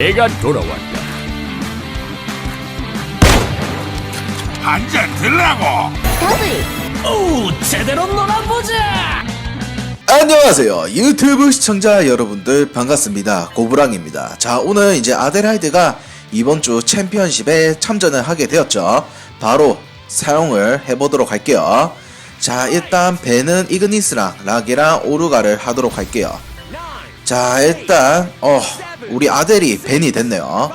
내가 돌아왔다. 한잔 들라고. 오, 제대로 놀아보자. 안녕하세요. 유튜브 시청자 여러분들 반갑습니다. 고브랑입니다. 자 오늘 이제 아데라이드가 이번 주 챔피언십에 참전을 하게 되었죠. 바로 사용을 해보도록 할게요. 자 일단 배는 이그니스랑 락이랑 오르가를 하도록 할게요 자 일단 어 우리 아델이 벤이 됐네요.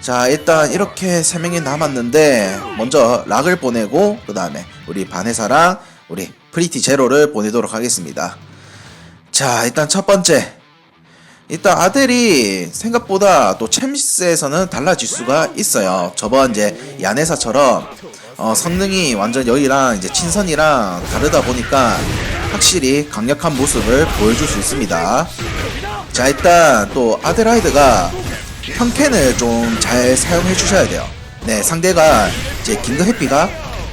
자 일단 이렇게 세 명이 남았는데 먼저 락을 보내고 그 다음에 우리 바네사랑 우리 프리티 제로를 보내도록 하겠습니다. 자 일단 첫 번째. 일단 아델이 생각보다 또 챔스에서는 달라질 수가 있어요. 저번 이제 야네사처럼 어, 성능이 완전 여기랑 이제 친선이랑 다르다 보니까 확실히 강력한 모습을 보여줄 수 있습니다. 자 일단 또 아데라이드가 평캔을 좀 잘 사용해 주셔야 돼요. 네 상대가 이제 긴급 해피가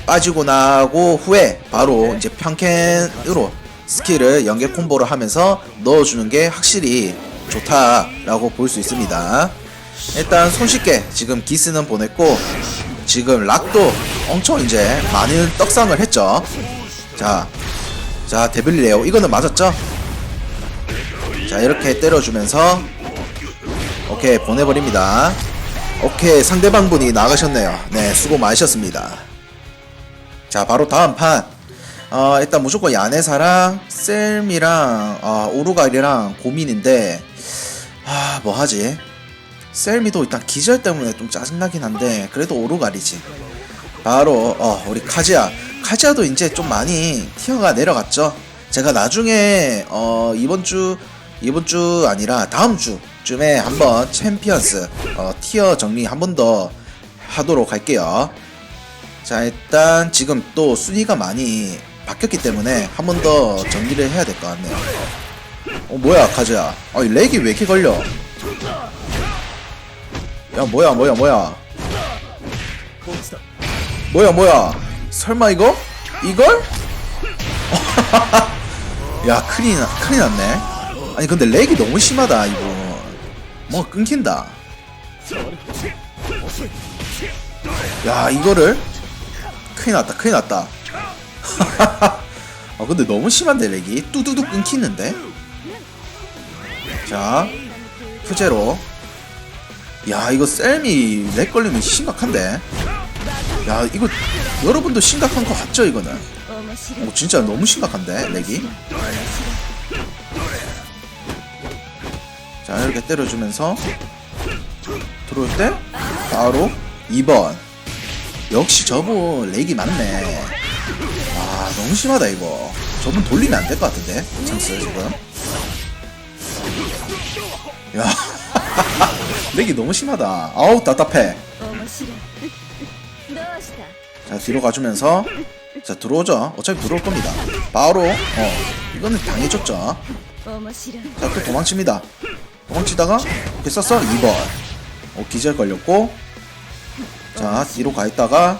빠지고 나고 후에 바로 이제 평캔으로 스킬을 연계 콤보를 하면서 넣어주는 게 확실히 좋다라고 볼 수 있습니다. 일단 손쉽게 지금 기스는 보냈고 지금 락도 엄청 이제 많은 떡상을 했죠. 자, 자 데빌리에요. 이거는 맞았죠? 자 이렇게 때려주면서 오케이 보내버립니다. 오케이 상대방 분이 나가셨네요. 네 수고 많으셨습니다. 자 바로 다음 판. 어, 일단 무조건 야네사랑 셀미랑 어, 오르갈이랑 고민인데 아 뭐하지? 셀미도 일단 기절 때문에 좀 짜증나긴 한데 그래도 오르갈이지. 바로 어 우리 카지아 카지아도 이제 좀 많이 티어가 내려갔죠. 제가 나중에 어 이번 주 이번 주 아니라 다음 주쯤에 한번 챔피언스 어 티어 정리 한 번 더 하도록 할게요. 자 일단 지금 또 순위가 많이 바뀌었기 때문에 한 번 더 정리를 해야 될 것 같네요. 어 뭐야 카즈야? 아이 렉이 왜 이렇게 걸려? 야 뭐야 뭐야 뭐야? 뭐야 뭐야 설마 이거? 이걸? 야 큰일 나 큰일 났네. 아니 근데 렉이 너무 심하다 이거 뭔가 끊긴다. 야 이거를? 큰일 났다 큰일 났다. 아 근데 너무 심한데 렉이? 뚜두둑 끊기는데? 자 푸제로. 야 이거 셀미 렉 걸리면 심각한데? 야 이거 여러분도 심각한 거 같죠 이거는? 오, 진짜 너무 심각한데 렉이? 자 이렇게 때려주면서 들어올 때 바로 2번. 역시 저분 렉이 맞네. 아 너무 심하다 이거. 저분 돌리면 안 될 것 같은데 찬스 지금. 야 렉이 너무 심하다. 아우 답답해. 자 뒤로 가주면서. 자 들어오죠. 어차피 들어올 겁니다. 바로 어 이거는 당해줬죠. 자 또 도망칩니다. 도망치다가 이렇게 썼어 2번. 어 기절 걸렸고. 자 뒤로 가 있다가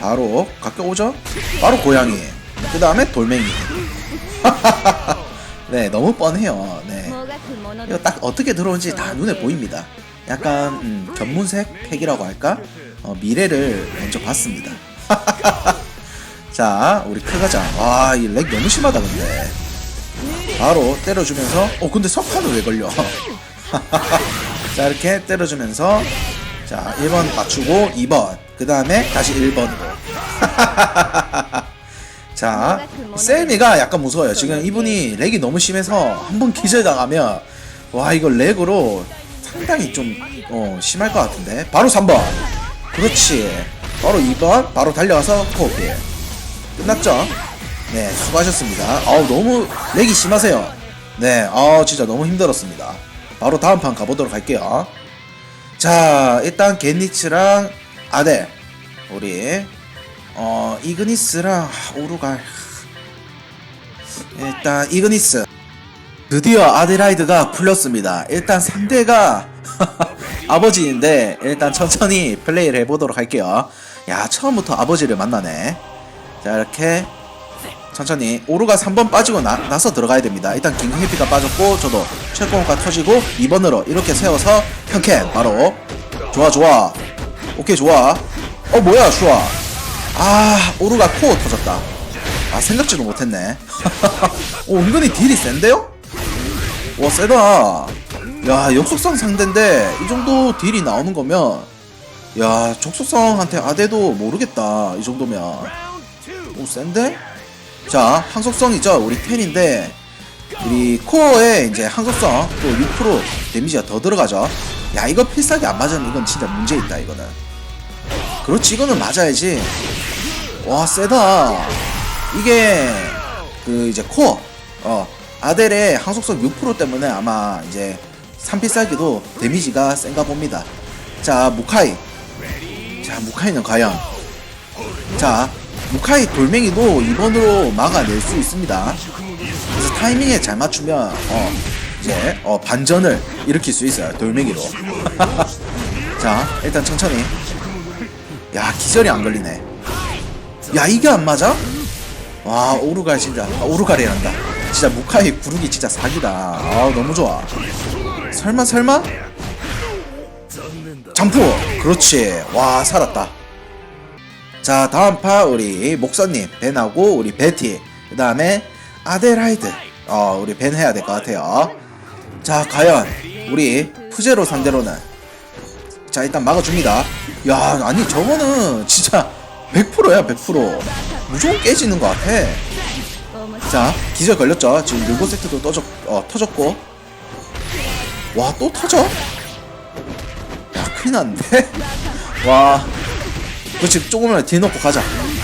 바로 가까오죠? 바로 고양이. 그 다음에 돌멩이. 네 너무 뻔해요. 네. 이거 딱 어떻게 들어온지 다 눈에 보입니다. 약간 음, 견문색 팩이라고 할까? 어, 미래를 먼저 봤습니다. 자, 우리 크가자. 와, 이 렉 너무 심하다 근데. 바로 때려주면서, 어 근데 석판을 왜 걸려? 자, 이렇게 때려주면서, 자, 1번 맞추고 2번, 그 다음에 다시 1번으로. 자, 셀미가 약간 무서워요. 지금 이분이 렉이 너무 심해서 한 번 기절당하면 와 이거 렉으로 상당히 좀 어, 심할 것 같은데. 바로 3번. 그렇지. 바로 2번. 바로 달려가서 코어필. 끝났죠? 네, 수고하셨습니다. 아우 너무 렉이 심하세요. 네, 아 진짜 너무 힘들었습니다. 바로 다음 판 가보도록 할게요. 자, 일단 겐니츠랑 아델 우리 어 이그니스랑 오르갈 일단 이그니스 드디어 아데라이드가 풀렸습니다 일단 상대가 아버지인데 일단 천천히 플레이를 해보도록 할게요. 야 처음부터 아버지를 만나네. 자 이렇게 천천히 오르가 3번 빠지고 나, 나서 들어가야 됩니다. 일단 긴급 회피가 빠졌고 저도 철공가 터지고 2번으로 이렇게 세워서 현캔 바로. 좋아 좋아. 오케이 좋아. 어 뭐야 슈아. 아 오르가 코어 터졌다. 아 생각지도 못했네. 오 은근히 딜이 센데요? 와 세다 야 역속성 상대인데 이 정도 딜이 나오는 거면 야 적속성한테 아대도 모르겠다 이 정도면. 오 센데? 자 항속성 있죠 우리 텔인데. 우리 코어에 이제 항속성 또 6% 데미지가 더 들어가죠. 야 이거 필살기 안 맞으면 이건 진짜 문제 있다 이거는. 그렇지 이거는 맞아야지. 와 세다. 이게 그 이제 코어 어 아델의 항속성 6% 때문에 아마 이제 3필살기도 데미지가 센가 봅니다. 자 무카이. 자 무카이는 과연. 자 무카이 돌멩이도 2번으로 막아낼 수 있습니다. 그래서 타이밍에 잘 맞추면 어 이제 어 반전을 일으킬 수 있어요 돌멩이로. 자 일단 천천히. 야 기절이 안 걸리네. 야 이게 안 맞아? 와 오르갈 진짜. 아, 오르갈이란다. 진짜 무카이 구르기 진짜 사기다. 아 너무 좋아 설마 설마? 점프! 그렇지. 와 살았다. 자 다음 파 우리 목사님 벤하고 우리 베티 그 다음에 아델하이드 어 우리 벤 해야 될 것 같아요. 자 과연 우리 푸제로 상대로는 자 일단 막아줍니다. 야 아니 저거는 진짜 100%야 100% 무조건 깨지는 것 같아. 자 기절 걸렸죠. 지금 르고 세트도 떠졌, 어, 터졌고 와 또 터져? 야 큰일났는데? 와. 그렇지 조금만 뒤에 넣고 가자.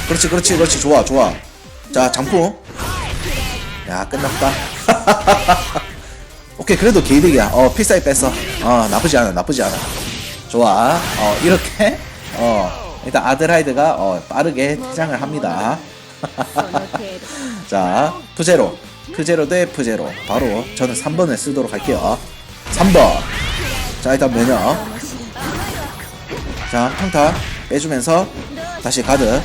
그렇지 그렇지 그렇지. 좋아 좋아. 자 장풍 야 끝났다. 오케이 그래도 개이득이야. 어 필살기 뺐어. 어 나쁘지 않아 나쁘지 않아. 좋아. 어 이렇게? 어 일단 아드라이드가 어 빠르게 퇴장을 합니다. 자 푸제로. 푸제로 대 푸제로. 바로 저는 3번을 쓰도록 할게요. 3번. 자 일단 매너. 자 평타 빼주면서 다시 가드.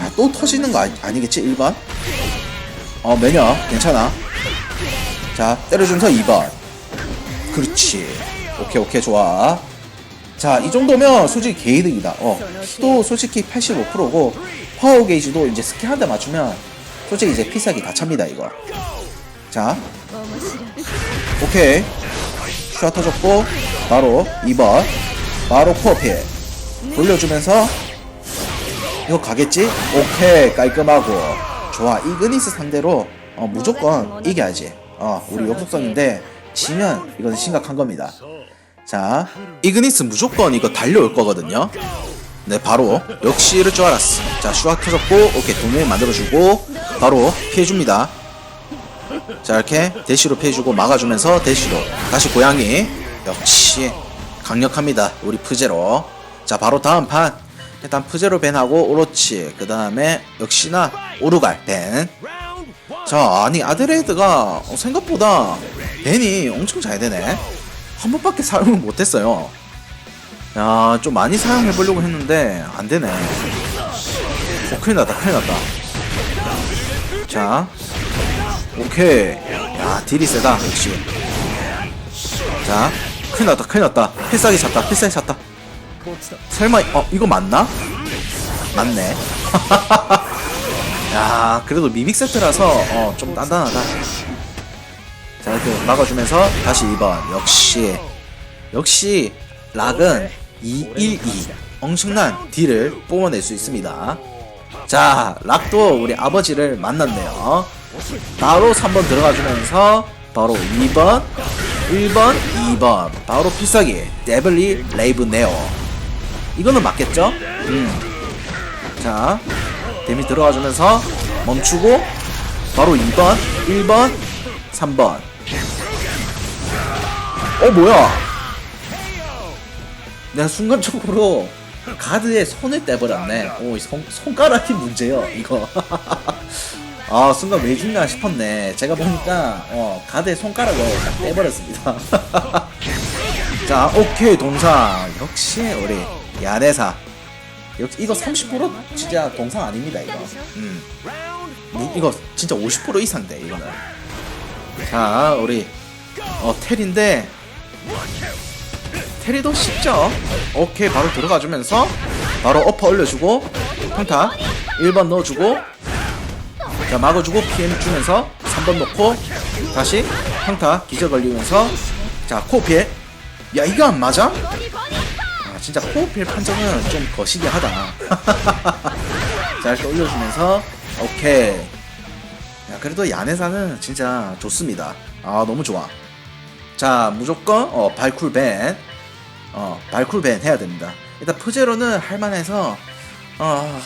아, 또 터지는 거 아니, 겠지? 1번? 어 매너. 괜찮아. 자 때려주면서 2번. 그렇지. 오케이 오케이. 좋아. 자 이 정도면 솔직히 개이득이다. 어 피도 솔직히 85%고 파워 게이지도 이제 스킬 한 대 맞추면 솔직히 이제 피사기 다 찹니다 이거. 자. 오케이. 슈아 터졌고 바로 2번. 바로 코어 피해 돌려주면서 이거 가겠지? 오케이. 깔끔하고. 좋아. 이그니스 상대로 어, 무조건 이겨야지. 어 우리 역속성인데 지면 이건 심각한 겁니다. 자 이그니스 무조건 이거 달려올 거거든요. 네 바로 역시 이럴 줄 알았어. 자 슈아 터졌고 오케이. 동맹 만들어주고 바로 피해줍니다. 자 이렇게 대시로 피해주고 막아주면서 대시로 다시 고양이. 역시 강력합니다 우리 푸제로. 자 바로 다음 판. 일단 푸제로 벤하고 오로치 그 다음에 역시나 오르갈 벤자 아니 아드레이드가 생각보다 벤이 엄청 잘 되네. 한 번밖에 사용을 못했어요. 야 좀 많이 사용해 보려고 했는데 안 되네. 어 큰일 났다 큰일 났다. 자 오케이. 야, 딜이 세다, 역시. 자, 큰일 났다, 큰일 났다. 필살기 찼다, 필살기 찼다. 설마, 어, 이거 맞나? 맞네. 야, 그래도 미믹 세트라서, 어, 좀 단단하다. 자, 이렇게 막아주면서, 다시 2번. 역시. 역시, 락은 212. 엄청난 딜을 뽑아낼 수 있습니다. 자, 락도 우리 아버지를 만났네요. 바로 3번 들어가주면서 바로 2번, 1번, 2번 바로 필살기 데블리 레이브 네오 이거는 맞겠죠? 음. 자, 데미 들어가주면서 멈추고 바로 2번, 1번, 3번 어 뭐야? 내가 순간적으로 가드에 손을 떼버렸네. 오, 이 손, 손가락이 문제요, 이거. 아, 순간 왜 죽나 싶었네. 제가 보니까, 어, 가드에 손가락을 딱 떼버렸습니다. 자, 오케이, 동상. 역시, 우리, 야네사. 역- 이거 30% 진짜 동상 아닙니다 이거 음. 무- 이거 진짜 50% 이상 돼 이거는 자 우리 어 텔인데 테리도 쉽죠 오케이 바로 들어가주면서 바로 어퍼 올려주고 평타 1번 넣어주고 자 막아주고 PM 주면서 3번 넣고 다시 평타 기절 걸리면서 자 코피해. 야 이거 안 맞아? 아 진짜 코피해 판정은 좀 거시기 하다. 자 이렇게 올려주면서 오케이. 야 그래도 야네사는 진짜 좋습니다. 아 너무 좋아. 자 무조건 어 발쿨 밴. 어 발쿨 밴 해야 됩니다. 일단 푸제로는 할만해서 어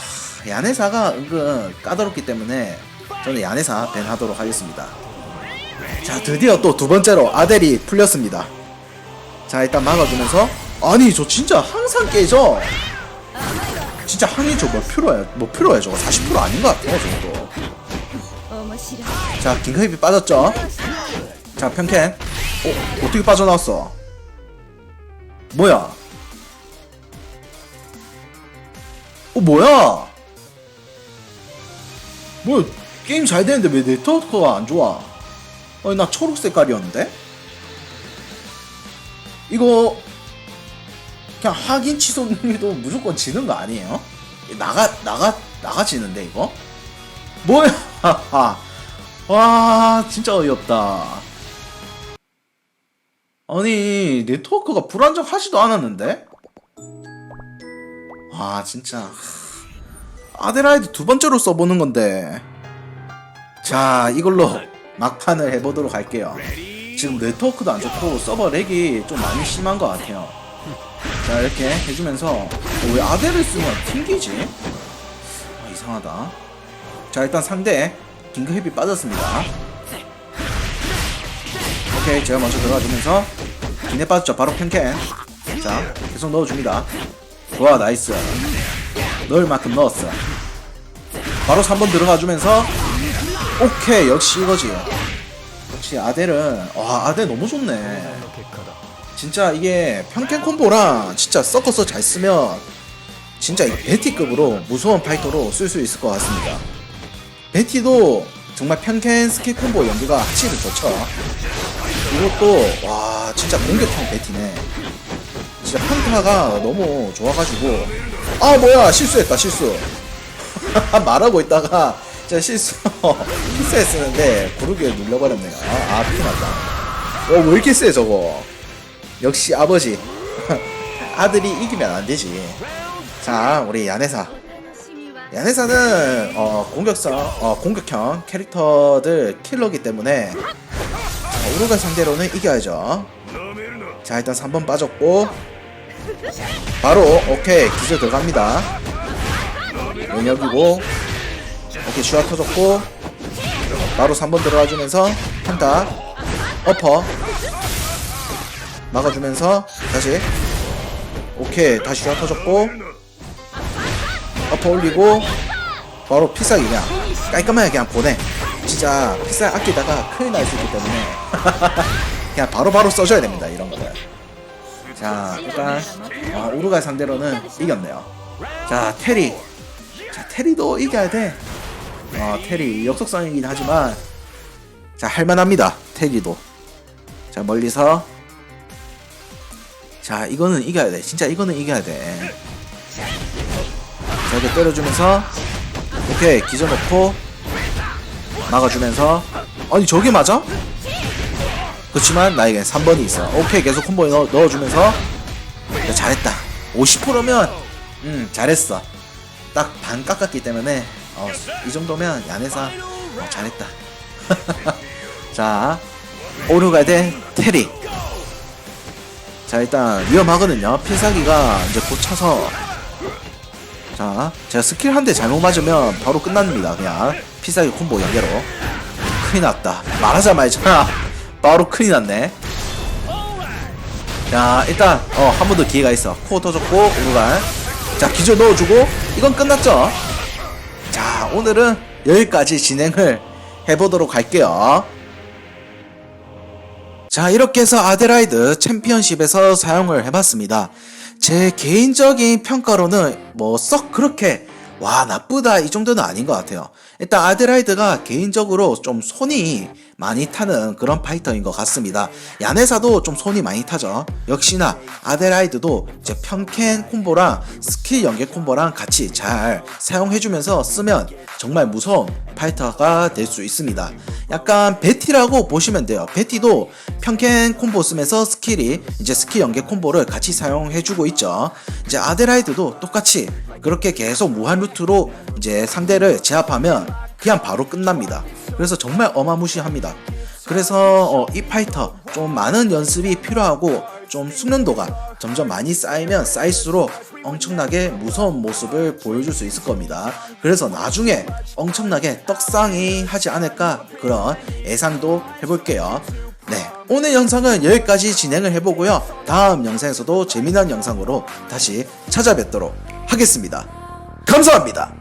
야네사가 은근 까다롭기 때문에 저는 야네사 벤 하도록 하겠습니다. 자 드디어 또 두 번째로 아델이 풀렸습니다. 자 일단 막아주면서 아니 저 진짜 항상 깨져. 진짜 항이 저몇 프로야? 몇 프로야 저거? 40% 아닌 것 같아요 저것도. 자 긴급이 빠졌죠? 자 평캔. 어 어떻게 빠져나왔어? 뭐야? 어 뭐야? 뭐야? 게임 잘 되는데 왜 네트워크가 안 좋아 아니 나 초록 색깔이었는데 이거 그냥 확인 취소도 무조건 지는 거 아니에요? 나가 나가 나가지는데 이거? 뭐야? 와 진짜 어이없다. 아니 네트워크가 불안정하지도 않았는데? 와 진짜 아데라이드 두 번째로 써보는 건데 자 이걸로 막판을 해보도록 할게요. 지금 네트워크도 안 좋고 서버 렉이 좀 많이 심한 것 같아요. 자 이렇게 해주면서. 어, 왜 아데를 쓰면 튕기지? 아, 이상하다. 자 일단 상대 긴급 햇빛 빠졌습니다. 오케이 제가 먼저 들어가주면서 기내 빠졌죠 바로 캔캔. 자 계속 넣어줍니다. 좋아 나이스. 넣을 만큼 넣었어 바로 3번 들어가주면서 오케이 역시 이거지 역시 아델은 와 아델 너무 좋네 진짜 이게 평캔 콤보랑 진짜 섞어서 잘 쓰면 진짜 이거 베티급으로 무서운 파이터로 쓸 수 있을 것 같습니다 베티도 정말 편캔 스킬 콤보 연기가 확실히 좋죠. 이것도 와 진짜 공격형 베티네. 진짜 평타가 너무 좋아가지고 아 뭐야 실수했다 실수. 말하고 있다가 진짜 실수로 실수했었는데 고르기에 눌러버렸네요. 아 피났다. 어왜 이렇게 세 저거? 역시 아버지. 아들이 이기면 안되지. 자 우리 야네사. 야네사는 어, 공격성 어, 공격형 캐릭터들 킬러기 때문에 자, 우루가 상대로는 이겨야죠. 자 일단 3번 빠졌고 바로 오케이 기절 들어갑니다. 용역이고. 오케이 슈아 터졌고 바로 3번 들어가주면서 한타 어퍼 막아주면서 다시 오케이 다시 슈아 터졌고 어퍼 올리고 바로 피싸기 그냥. 깔끔하게 그냥 보내. 진짜 피싸 아끼다가 큰일 날 수 있기 때문에. 그냥 바로바로 써줘야 됩니다 이런 거는 자 일단 아, 우루가 상대로는 이겼네요. 자 테리. 자 테리도 이겨야 돼 어, 테리 역속성이긴 하지만 자 할만합니다. 테리도. 자 멀리서. 자 이거는 이겨야 돼. 진짜 이거는 이겨야 돼. 자, 이렇게 때려주면서. 오케이 기절 넣고 막아주면서. 아니 저게 맞아? 그렇지만 나에게 3번이 있어. 오케이 계속 콤보에 넣어, 넣어주면서. 야, 잘했다. 50%면 음 잘했어. 딱 반 깎았기 때문에 어, 이 정도면 야네사 어, 잘했다 자 오르가드 테리 자 일단 위험하거든요 필살기가 이제 곧 차서 자, 제가 스킬 한 대 잘못 맞으면 바로 끝납니다. 그냥 필살기 콤보 연계로. 큰일 났다. 말하자마자 바로 큰일 났네. 자, 일단 어 한 번 더 기회가 있어. 코어 터졌고 오르간. 자, 기절 넣어주고 이건 끝났죠. 자, 오늘은 여기까지 진행을 해보도록 할게요. 자, 이렇게 해서 아데라이드 챔피언십에서 사용을 해봤습니다. 제 개인적인 평가로는 뭐 썩 그렇게 와 나쁘다 이 정도는 아닌 것 같아요. 일단 아데라이드가 개인적으로 좀 손이 많이 타는 그런 파이터인 것 같습니다. 야네사도 좀 손이 많이 타죠. 역시나 아데라이드도 이제 평캔 콤보랑 스킬 연계 콤보랑 같이 잘 사용해주면서 쓰면 정말 무서운 파이터가 될 수 있습니다. 약간 베티라고 보시면 돼요. 베티도 평캔 콤보 쓰면서 스킬이 이제 스킬 연계 콤보를 같이 사용해주고 있죠. 이제 아데라이드도 똑같이 그렇게 계속 무한 루트로 이제 상대를 제압하면 그냥 바로 끝납니다. 그래서 정말 어마무시합니다. 그래서 어, 이 파이터 좀 많은 연습이 필요하고 좀 숙련도가 점점 많이 쌓이면 쌓일수록 엄청나게 무서운 모습을 보여줄 수 있을 겁니다. 그래서 나중에 엄청나게 떡상이 하지 않을까 그런 예상도 해볼게요. 네, 오늘 영상은 여기까지 진행을 해보고요. 다음 영상에서도 재미난 영상으로 다시 찾아뵙도록 하겠습니다. 감사합니다.